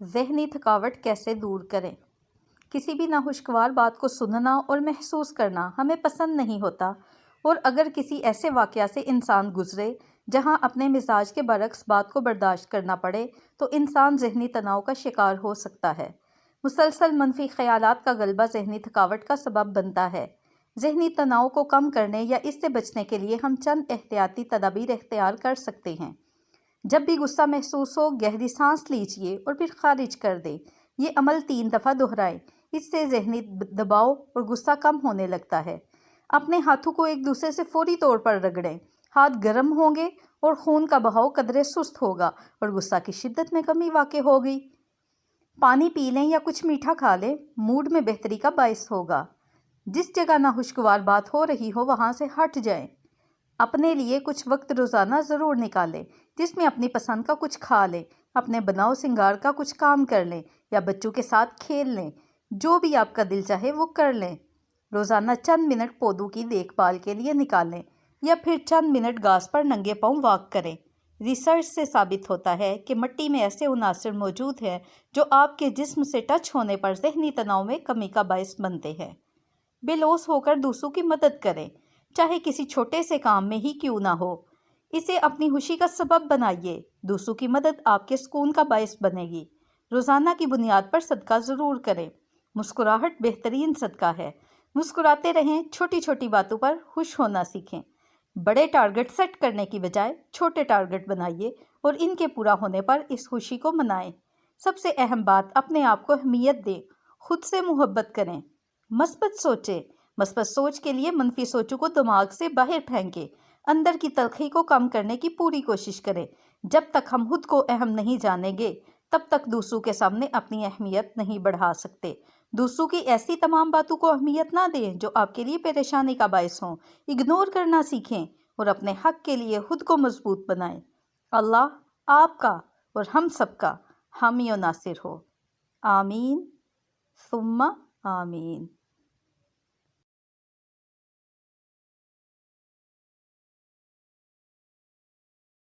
जहनी थकावट कैसे दूर करें? किसी भी नाखुशगवार बात को सुनना और महसूस करना हमें पसंद नहीं होता। और अगर किसी ऐसे वाक़ से इंसान गुज़रे, जहाँ अपने मिजाज के बरक्स बात को बर्दाश्त करना पड़े तो इंसान जहनी तनाव का शिकार हो सकता है। मुसलसल मनफी ख्यालात का गलबा जहनी थकावट का सबब बनता है। जहनी तनाव को कम करने या इससे बचने के लिए हम चंद एहतियाती तदाबीर इख्तियार कर सकते हैं। जब भी गुस्सा महसूस हो, गहरी सांस लीजिए और फिर खारिज कर दें। ये अमल तीन दफ़ा दोहराएँ। इससे जहनी दबाव और गुस्सा कम होने लगता है। अपने हाथों को एक दूसरे से फौरी तौर पर रगड़ें। हाथ गर्म होंगे और खून का बहाव कदरे सुस्त होगा और गुस्सा की शिद्दत में कमी वाक़ होगी। पानी पी लें या कुछ मीठा खा लें, मूड में बेहतरी का बायस होगा। जिस जगह नाखुशगवार बात हो रही हो, वहाँ से हट जाएँ। अपने लिए कुछ वक्त रोज़ाना ज़रूर निकालें, जिसमें अपनी पसंद का कुछ खा लें, अपने बनाव सिंगार का कुछ काम कर लें या बच्चों के साथ खेल लें। जो भी आपका दिल चाहे वो कर लें। रोज़ाना चंद मिनट पौधों की देखभाल के लिए निकालें या फिर चंद मिनट घास पर नंगे पाँव वॉक करें। रिसर्च से साबित होता है कि मिट्टी में ऐसे अनासर मौजूद हैं जो आपके जिस्म से टच होने पर जहनी तनाव में कमी का बायस बनते हैं। बेलोस होकर दूसरों की मदद करें। चाहे किसी छोटे से काम में ही क्यों ना हो। इसे अपनी खुशी का सबब बनाइए। दूसरों की मदद आपके सुकून का बायस बनेगी। रोज़ाना की बुनियाद पर सदका ज़रूर करें। मुस्कुराहट बेहतरीन सदका है। मुस्कुराते रहें छोटी छोटी बातों पर खुश होना सीखें। बड़े टारगेट सेट करने की बजाय छोटे टारगेट बनाइए और इनके पूरा होने पर इस खुशी को मनाएँ। सबसे अहम बात अपने आप को अहमियत दें। खुद से मोहब्बत करें। मस्बत सोचें मस्बत सोच के लिए मनफी सोचों को दिमाग से बाहर फेंकें। अंदर की तलखी को कम करने की पूरी कोशिश करें। जब तक हम खुद को अहम नहीं जानेंगे, तब तक दूसरों के सामने अपनी अहमियत नहीं बढ़ा सकते। दूसरों की ऐसी तमाम बातों को अहमियत ना दें जो आपके लिए परेशानी का बायस हों। इग्नोर करना सीखें और अपने हक के लिए खुद को मज़बूत बनाएँ। अल्लाह आपका और हम सबका, हामी नासिर हो। आमीन। सुम्मा आमीन।